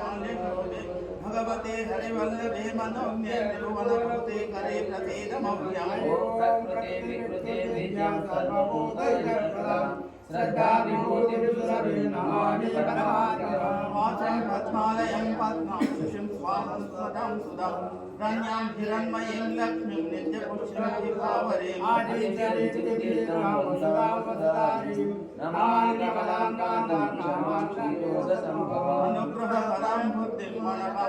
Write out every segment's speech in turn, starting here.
पुष्पमाल्य करोमि भगवते हरिवल्लभे मनोम्ये तिरुवनकृते करे प्रसीदमव्यम् ओम प्रकृते विकृते विद्यां सर्वभूतैकप्रदा श्रद्धा विभूति विदुरवे नमामि परमात्मा वाचं पद्मालयं पद्माक्षुषिं स्वाहं सदां सुदां रण्यां हिरण्मयीं लक्ष्मीं नित्यपुष्टिं विभावरीम्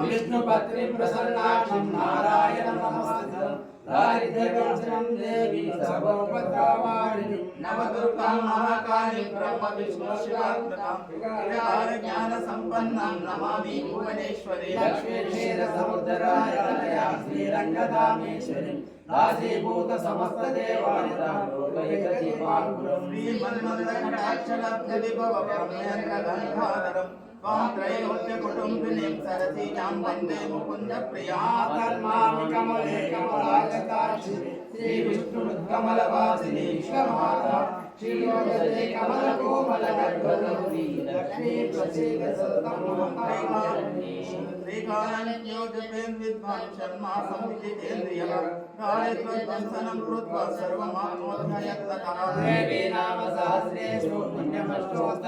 विष्णुपत्नीं प्रसन्नाक्षीं नारायणं नमस्कृतं दारिद्र्यविनाशिनीं देवी सर्वोपद्रवारिणीं नवदुर्गां महाकालीं ब्रह्म विष्णु शिवात्मकां ज्ञानसम्पन्नां नमामि भुवनेश्वरी लक्ष्मीक्षीरसमुद्ररायतनया దాసీభూత సమస్త దేవాని శ్రీమన్మదక్షరాబ్ధ విభవ గంధాధరం त्रैलोक्यकुटुम्बिनीं सरसीजां वन्दे मुकुन्दप्रियां आतर्मामि कमले कमलायताक्षि श्रीविष्णुकमलवासिनी विश्वमाता श्रीयोजने कमलकोमलगर्भगौरी लक्ष्मी प्रसीद सततं महाकाली श्रीकालज्ञोजपेन् विद्वान् शर्मा संविजितेन्द्रियः कायत्वध्वंसनं कृत्वा सर्वमात्मोऽध्यायत्ततः देवी नाम सहस्रेषु पुण्यमष्टोत्तरविशतं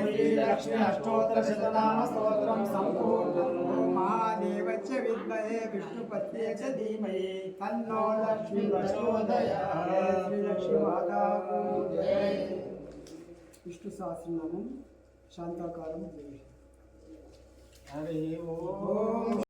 श्री अष्टोत्तर शतनाम स्तोत्रम संपूर्ण महादेवस्य विद्महे विष्णुपत्ये च धीमहि तन्नो लक्ष्मी प्रचोदयात् श्री लक्ष्मी माता जय विष्णु सहस्रनामं शांताकारं जय हरि ओम